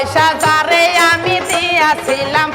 পয়সা তারে আমি দিয়াছিলাম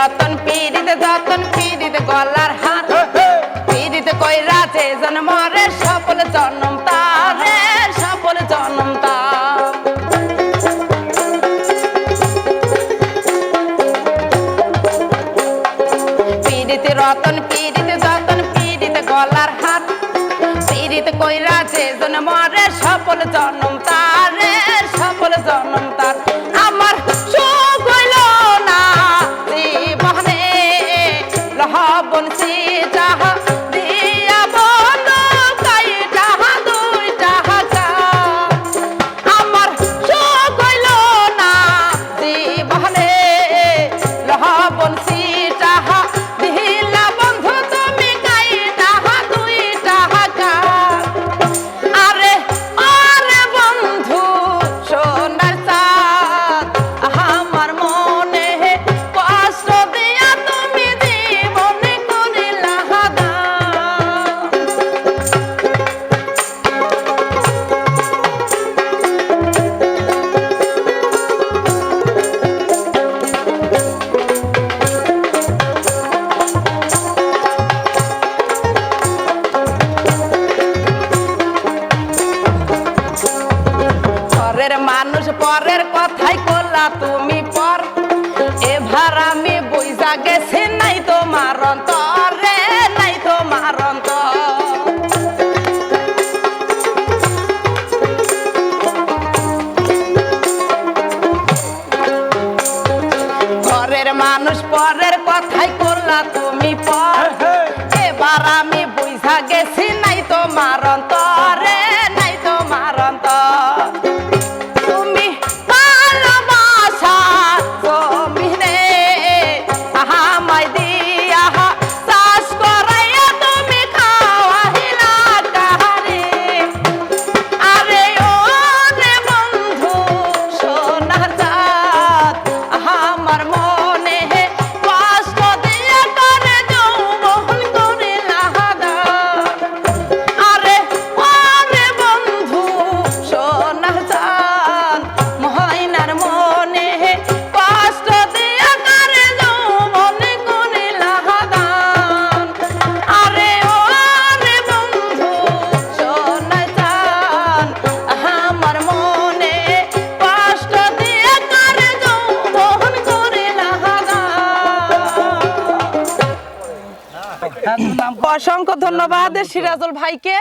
যতন পীড়িত যতন পীড়িত গলার হাত পীড়িত কই রাতে জন্মরে সফল জন্ম তারে সফল জন্ম পীড়িত রতন পীড়িত যতন পীড়িত গলার হাত পীড়িত কই রাতে জন্মরে সফল জন্ম তারে সফল জন্ম পরের কথাই করলা তুমি পর। এবার আমি বইজা গেছি নাই তোমার অন্তরে নাই তোমার অন্তর। ঘরের মানুষ পরের কথাই করলা তুমি পর। হ্যাঁ, হ্যাঁ। এবার আমি বুঝা গেছি নাই তোমার অন্তর। অসংখ্য ধন্যবাদ সিরাজুল ভাইকে।